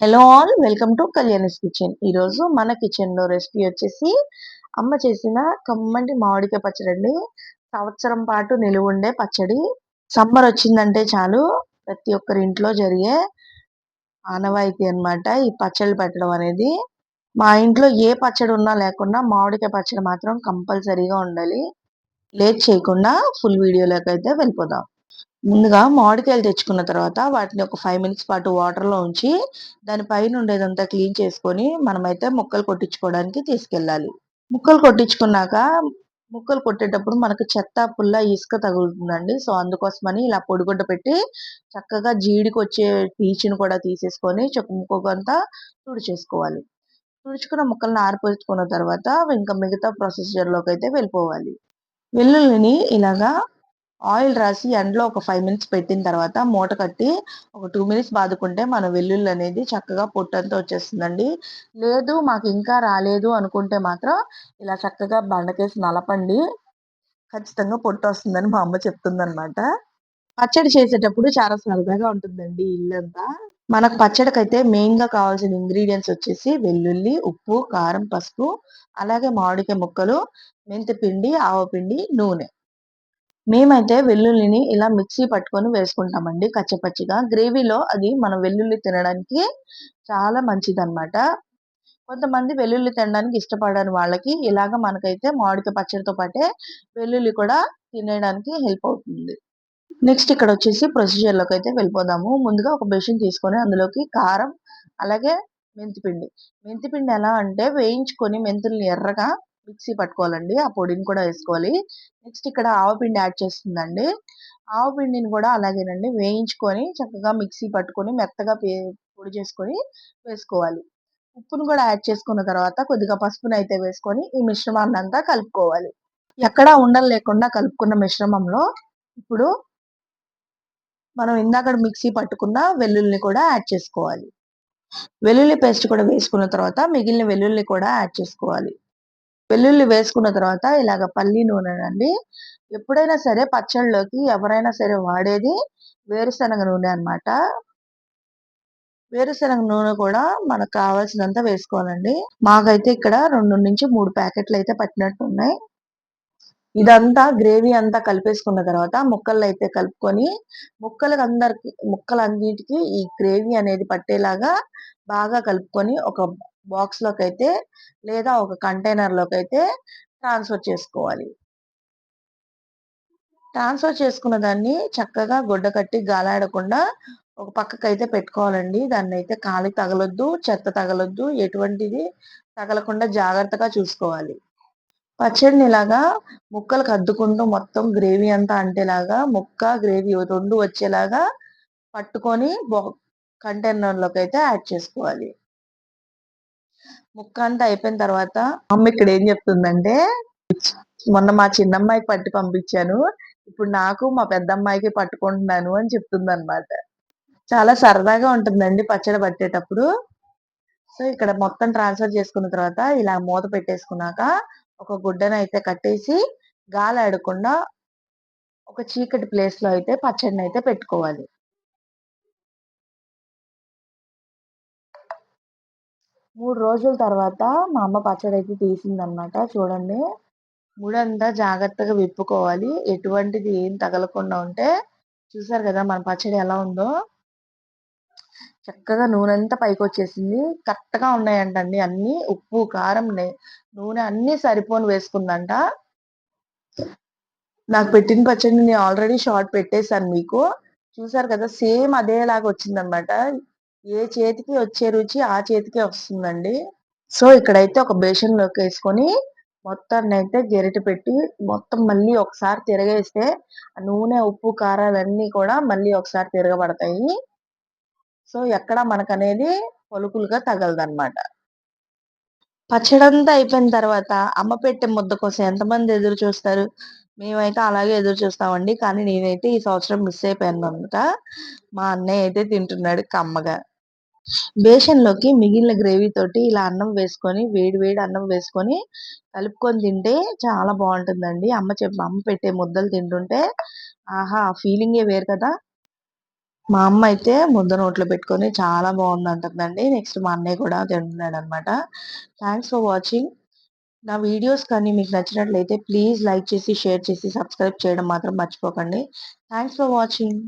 Hello all welcome to Kalyani's kitchen ఈరోజు మన కిచెన్లో రెసిపీ వచ్చేసి అమ్మ చేసిన కమ్మంటి మామిడికాయ పచ్చడి అండి. సంవత్సరం పాటు నిలువుండే పచ్చడి. సమ్మర్ వచ్చిందంటే చాలు ప్రతి ఒక్కరి ఇంట్లో జరిగే ఆనవాయితీ అనమాట ఈ పచ్చడి పెట్టడం అనేది. మా ఇంట్లో ఏ పచ్చడి ఉన్నా లేకున్నా మామిడికాయ పచ్చడి మాత్రం కంపల్సరీగా ఉండాలి. లేట్ చేయకుండా ఫుల్ వీడియోలోకి అయితే వెళ్ళిపోదాం. ముందుగా మామిడికాయలు తెచ్చుకున్న తర్వాత వాటిని ఒక ఫైవ్ మినిట్స్ పాటు వాటర్లో ఉంచి దానిపైన ఉండేదంతా క్లీన్ చేసుకొని మనమైతే ముక్కలు కొట్టించుకోవడానికి తీసుకెళ్ళాలి. ముక్కలు కొట్టించుకున్నాక ముక్కలు కొట్టేటప్పుడు మనకు చెత్త పుల్ల ఇసుక తగులుతుందండి. సో అందుకోసమని ఇలా పొడిగుడ్డ పెట్టి చక్కగా జీడికి వచ్చే పీచుని కూడా తీసేసుకొని చక్క తుడిచేసుకోవాలి తుడుచుకున్న ముక్కలను ఆరిపోసుకున్న తర్వాత ఇంకా మిగతా ప్రొసీజర్లోకి అయితే వెళ్ళిపోవాలి. వెల్లుల్లిని ఇలాగా ఆయిల్ రాసి ఎండలో ఒక ఫైవ్ మినిట్స్ పెట్టిన తర్వాత మూట కట్టి ఒక టూ మినిట్స్ బాదుకుంటే మన వెల్లుల్లి అనేది చక్కగా పొట్టంతా వచ్చేస్తుందండి. లేదు మాకు ఇంకా రాలేదు అనుకుంటే మాత్రం ఇలా చక్కగా బండకేసి నలపండి. ఖచ్చితంగా పొట్టు వస్తుందని మా అమ్మ చెప్తుందనమాట పచ్చడి చేసేటప్పుడు చాలా సరదాగా ఉంటుందండి ఇల్లంతా. మనకు పచ్చడికైతే మెయిన్గా కావాల్సిన ఇంగ్రీడియంట్స్ వచ్చేసి వెల్లుల్లి ఉప్పు కారం పసుపు అలాగే మామిడికాయ ముక్కలు మెంతి పిండి ఆవపిండి నూనె. మేమైతే వెల్లుల్లిని ఇలా మిక్సీ పట్టుకొని వేసుకుంటామండి కచ్చపచ్చిగా. గ్రేవీలో అది మనం వెల్లుల్లి తినడానికి చాలా మంచిది అనమాట కొంతమంది వెల్లుల్లి తినడానికి ఇష్టపడని వాళ్ళకి ఇలాగ మనకైతే మామిడికాయ పచ్చడితో పాటే వెల్లుల్లి కూడా తినేయడానికి హెల్ప్ అవుతుంది. నెక్స్ట్ ఇక్కడ వచ్చేసి ప్రొసీజర్లోకి అయితే వెళ్ళిపోదాము. ముందుగా ఒక బెషన్ తీసుకొని అందులోకి కారం అలాగే మెంతిపిండి. మెంతిపిండి ఎలా అంటే వేయించుకొని మెంతుల్ని ఎర్రగా మిక్సీ పట్టుకోవాలండి. ఆ పొడిని కూడా వేసుకోవాలి. నెక్స్ట్ ఇక్కడ ఆవపిండి యాడ్ చేస్తుందండి. ఆవపిండిని కూడా అలాగేనండి వేయించుకొని చక్కగా మిక్సీ పట్టుకొని మెత్తగా పొడి చేసుకొని వేసుకోవాలి. ఉప్పును కూడా యాడ్ చేసుకున్న తర్వాత కొద్దిగా పసుపును అయితే వేసుకొని ఈ మిశ్రమాన్ని అంతా కలుపుకోవాలి. ఎక్కడా ఉండలు లేకుండా కలుపుకున్న మిశ్రమంలో ఇప్పుడు మనం ఇందాక మిక్సీ పట్టుకున్న వెల్లుల్ని కూడా యాడ్ చేసుకోవాలి. వెల్లుల్లి పేస్ట్ కూడా వేసుకున్న తర్వాత మిగిలిన వెల్లుల్లి కూడా యాడ్ చేసుకోవాలి. వెల్లుల్లి వేసుకున్న తర్వాత ఇలాగ పల్లి నూనె అండి. ఎప్పుడైనా సరే పచ్చళ్ళలోకి ఎవరైనా సరే వాడేది వేరుశనగ నూనె అనమాట వేరుశనగ నూనె కూడా మనకు కావాల్సినంత వేసుకోవాలండి. మాకైతే ఇక్కడ రెండు నుంచి మూడు ప్యాకెట్లు అయితే పట్టినట్టు ఉన్నాయి ఇదంతా గ్రేవీ అంతా కలిపేసుకున్న తర్వాత ముక్కలు అయితే కలుపుకొని ముక్కలకు అందరికి ముక్కలన్నిటికీ ఈ గ్రేవీ అనేది పట్టేలాగా బాగా కలుపుకొని ఒక బాక్స్లోకి అయితే లేదా ఒక కంటైనర్లోకి అయితే ట్రాన్స్ఫర్ చేసుకోవాలి. ట్రాన్స్ఫర్ చేసుకున్న దాన్ని చక్కగా గుడ్డ కట్టి గాలాడకుండా ఒక పక్కకు అయితే పెట్టుకోవాలండి. దాన్ని అయితే కాలి తగలొద్దు చెత్త తగలొద్దు ఎటువంటిది తగలకుండా జాగ్రత్తగా చూసుకోవాలి. పచ్చడిని ఇలాగా ముక్కలకు అద్దుకుంటూ మొత్తం గ్రేవీ అంతా అంటేలాగా ముక్క గ్రేవీ రెండు వచ్చేలాగా పట్టుకొని కంటైనర్లోకి అయితే యాడ్ చేసుకోవాలి. ముక్క అంతా అయిపోయిన తర్వాత అమ్మ ఇక్కడ ఏం చెప్తుందంటే మొన్న మా చిన్నమ్మాయికి పట్టి పంపించాను ఇప్పుడు నాకు మా పెద్దమ్మాయికి పట్టుకుంటున్నాను అని చెప్తుంది అనమాట చాలా సరదాగా ఉంటుందండి పచ్చడి పట్టేటప్పుడు. సో ఇక్కడ మొత్తం ట్రాన్స్ఫర్ చేసుకున్న తర్వాత ఇలా మూత పెట్టేసుకున్నాక ఒక గుడ్డను అయితే కట్టేసి గాలి ఆడకుండా ఒక చీకటి ప్లేస్లో అయితే పచ్చడిని అయితే పెట్టుకోవాలి. మూడు రోజుల తర్వాత మా అమ్మ పచ్చడి అయితే తీసిందనమాట చూడండి. ముడంతా జాగ్రత్తగా విప్పుకోవాలి. ఎటువంటిది ఏం తగలకుండా ఉంటే చూసారు కదా మన పచ్చడి ఎలా ఉందో? చక్కగా నూనె అంతా పైకి వచ్చేసింది కరెక్ట్గా ఉన్నాయంటండి అన్ని. ఉప్పు కారం నూనె అన్ని సరిపోని వేసుకుందంట. నాకు పెట్టిన పచ్చడి నేను ఆల్రెడీ షార్ట్ పెట్టేశాను మీకు. చూసారు కదా సేమ్ అదేలాగా వచ్చిందనమాట. ఏ చేతికి వచ్చే రుచి ఆ చేతికే వస్తుందండి. సో ఇక్కడైతే ఒక బేషన్లోకి వేసుకొని మొత్తాన్ని అయితే గెరిట పెట్టి మొత్తం మళ్ళీ ఒకసారి తిరగేస్తే నూనె ఉప్పు కారాలన్నీ కూడా మళ్ళీ ఒకసారి తిరగబడతాయి. సో ఎక్కడ మనకనేది పలుకులుగా తగలదన్నమాట పచ్చడంతా అయిపోయిన తర్వాత అమ్మ పెట్టే ముద్ద కోసం ఎంతమంది ఎదురు చూస్తారు? మేమైతే అలాగే ఎదురు చూస్తామండి. కానీ నేనైతే ఈ సంవత్సరం మిస్ అయిపోయాను అనమాట మా అన్నయ్య అయితే తింటున్నాడు కమ్మగా. బేషన్‌లోకి మిగిలిన గ్రేవీ తోటి ఇలా అన్నం వేసుకొని వేడి వేడి అన్నం వేసుకొని కలుపుకొని తింటే చాలా బాగుంటుందండి. అమ్మ చెప్ప అమ్మ పెట్టే ముద్దలు తింటుంటే ఆహా! ఫీలింగే వేరు కదా! మా అమ్మ అయితే ముద్ద నోట్లో పెట్టుకొని చాలా బాగుంది అంటుందండి నెక్స్ట్ మా అన్నయ్య కూడా తింటున్నాడు అనమాట థ్యాంక్స్ ఫర్ వాచింగ్ నా వీడియోస్ కానీ మీకు నచ్చినట్లయితే ప్లీజ్ లైక్ చేసి షేర్ చేసి సబ్స్క్రైబ్ చేయడం మాత్రం మర్చిపోకండి. Thanks for watching